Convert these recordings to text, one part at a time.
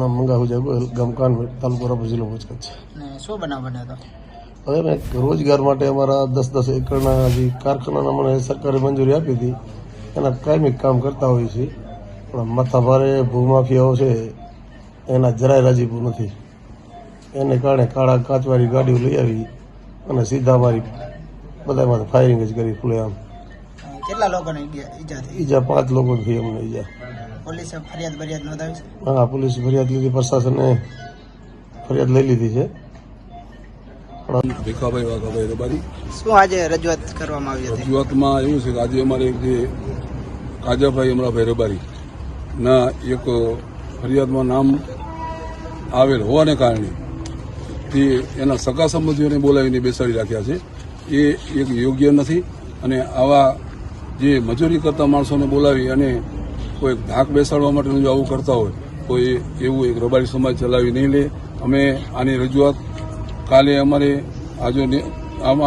નામ મંગા જાગો ગમકાન તાલુકો રાપર જિલ્લો ભુજ કચ્છ શું બનાવ બન્યો હતો? હવે મેં રોજગાર માટે અમારા દસ દસ એકરના જે કારખાનાના મને સરકારે મંજૂરી આપી હતી એના કાયમી કામ કરતા હોઈએ છીએ. પણ માથાભારે ભૂમાફિયાઓ છે એના જરાય રાજીપુર નથી. એને કારણે કાળા કાચવાળી ગાડીઓ લઈ આવી અને સીધા મારી બધામાં ફાયરિંગ જ કરી ખુલે આમ. કેટલા લોકોને ઈજા પાંચ લોકો થઈ અમને ઈજા. પોલીસે ફરિયાદ ફરિયાદ નોંધાવી હા પોલીસ ફરિયાદ લીધી પ્રશાસને ફરિયાદ લઈ લીધી છે. ભીખાભાઈ વાઘાભાઈ રબારી. શું આજે રજૂઆત કરવામાં આવી હતી? રજૂઆતમાં એવું છે કે આજે અમારે જે કાજાભાઈ અમરાભાઈ રબારી ના એક ફરિયાદમાં નામ આવેલ હોવાને કારણે તે એના સગા સંબંધીઓને બોલાવીને બેસાડી રાખ્યા છે. એ એક યોગ્ય નથી અને આવા જે મજૂરી કરતા માણસોને બોલાવી અને કોઈ ધાક બેસાડવા માટેનું જો આવું કરતા હોય એ એવું એક રબારી સમાજ ચલાવી નહીં લે. અમે આની રજૂઆત કાલે અમારે આજો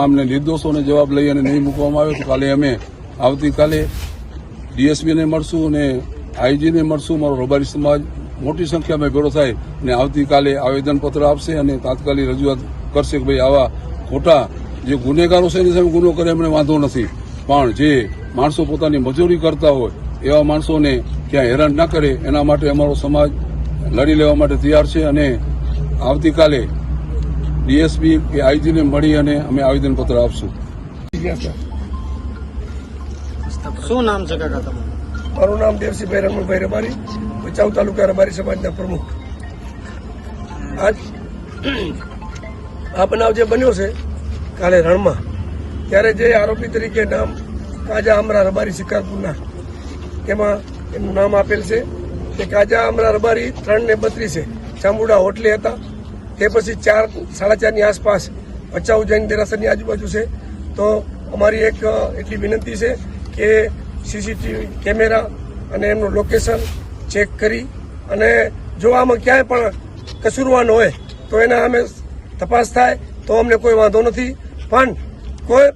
આમને નિર્દોષોને જવાબ લઈ અને નહીં મૂકવામાં આવે તો કાલે અમે આવતીકાલે ડીએસપીને મળશું અને આઈજીને મળશું. મારો રબારી સમાજ મોટી સંખ્યામાં ભેળો થાય અને આવતીકાલે આવેદનપત્ર આપશે અને તાત્કાલિક રજૂઆત કરશે કે ભાઈ આવા ખોટા જે ગુનેગારો છે એની સામે ગુનો કરે એમને વાંધો નથી. પણ જે માણસો પોતાની મજૂરી કરતા હોય એવા માણસોને ક્યાં હેરાન ના કરે એના માટે અમારો સમાજ લડી લેવા માટે તૈયાર છે અને આવતીકાલે ડીએસપી કે આઈજીને મળી અને અમે આવેદનપત્ર આપશું. શું નામ છે કાકા તમારું? મારું નામ દેવસિંહભાઈ રમણભાઈ રબારી ભચાઉ તાલુકા રબારી સમાજના પ્રમુખ. આજ આ બનાવ જે બન્યો છે કાલે રણમાં ત્યારે જે આરોપી તરીકે નામ કાજા અમરા રબારી શિકારપુરના એમાં એમનું નામ આપેલ છે કે કાજા અમરા રબારી ત્રણ ને બત્રીસે ચામુડા હોટલે હતા. તે પછી ચાર, સાડા ચારની આસપાસ ભચાઉ જૈન દેરાસરની આજુબાજુ છે. તો અમારી એક એટલી વિનંતી છે કે સીસીટીવી કેમેરા અને એમનું લોકેશન ચેક કરી અને જો આમાં ક્યાંય પણ કસૂરવાન હોય તો એના અમે તપાસ થાય, તો અમને કોઈ વાંધો નથી. પણ કોઈ,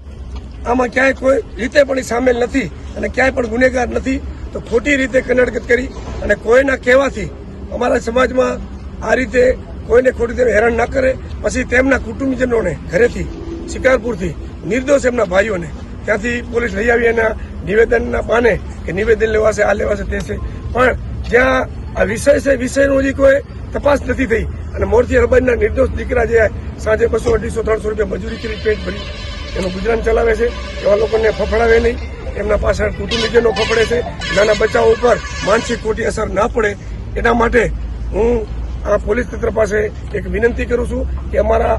આમાં ક્યાંય કોઈ રીતે પણ સામેલ નથી અને ક્યાંય પણ ગુનેગાર નથી. તો ખોટી રીતે કનડગત કરી અને કોઈના કહેવાથી અમારા સમાજમાં આ રીતે કોઈને ખોટી રીતે હેરાન ના કરે. પછી તેમના કુટુંબજનોને ઘરેથી, શિકારપુરથી, નિર્દોષ એમના ભાઈઓને ત્યાંથી પોલીસ લઈ આવી એના નિવેદનના પાને કે નિવેદન લેવાશે, આ લેવાશે, તે છે. પણ જ્યાં આ વિષય છે, વિષયનો હજી કોઈ તપાસ નથી થઈ અને મોરથી અરબાજના નિર્દોષ દીકરા જે સાંજે બસો અઢીસો, ત્રણસો રૂપિયા મજૂરી કરી પેટ ભરી, એનું ગુજરાન ચલાવે છે, એવા લોકોને ફફડાવે નહીં. એમના પાછળ કુટુંબીજનો ખપડે છે. નાના બચ્ચાઓ ઉપર માનસિક ખોટી અસર ના પડે. એના માટે હું આ પોલીસ તંત્ર પાસે એક વિનંતી કરું છું કે અમારા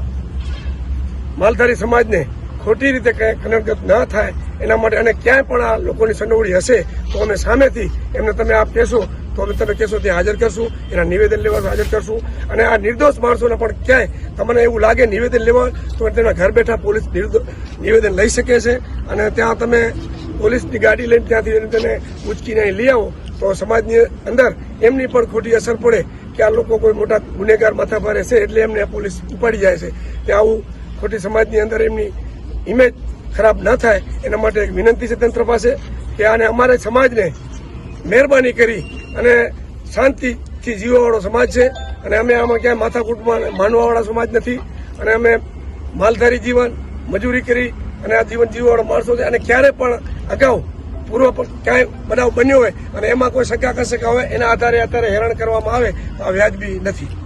માલધારી સમાજને ખોટી રીતે કનડગત ના થાય, એના માટે અને ક્યાંય પણ આ લોકોની સંડોવણી હશે, તો અમે સામેથી એમને તમે આપ કહેશો, તો અમે તમે કહેશો ત્યાં હાજર કરશું, એના નિવેદન લેવા હાજર કરશું. અને આ નિર્દોષ માણસોને પણ ક્યાંય તમને એવું લાગે નિવેદન લેવા, તો તેના ઘર બેઠા પોલીસ નિવેદન લઈ શકે છે. અને ત્યાં તમે પોલીસની ગાડી લઈને ત્યાંથી તેને ઉચકીને અહીં લઈ આવો, તો સમાજની અંદર એમની પણ ખોટી અસર પડે કે આ લોકો કોઈ મોટા ગુનેગાર માથા ભરે છે એટલે એમને પોલીસ ઉપાડી જાય છે. કે આવું ખોટી સમાજની અંદર એમની ઇમેજ ખરાબ ન થાય, એના માટે એક વિનંતી છે તંત્ર પાસે કે આને અમારે સમાજને મહેરબાની કરી અને શાંતિથી જીવવાવાળો સમાજ છે. અને અમે આમાં ક્યાંય માથાકૂટમાં માનવાવાળા સમાજ નથી. અને અમે માલધારી જીવન, મજૂરી કરી અને આ જીવન જીવવાવાળો માણસો છે. અને ક્યારે પણ અગાઉ પૂર્વ ક્યાંય બનાવ બન્યો હોય અને એમાં કોઈ શંકા કશંકા હોય એના આધારે અત્યારે હેરાન કરવામાં આવે તો આ વ્યાજબી નથી.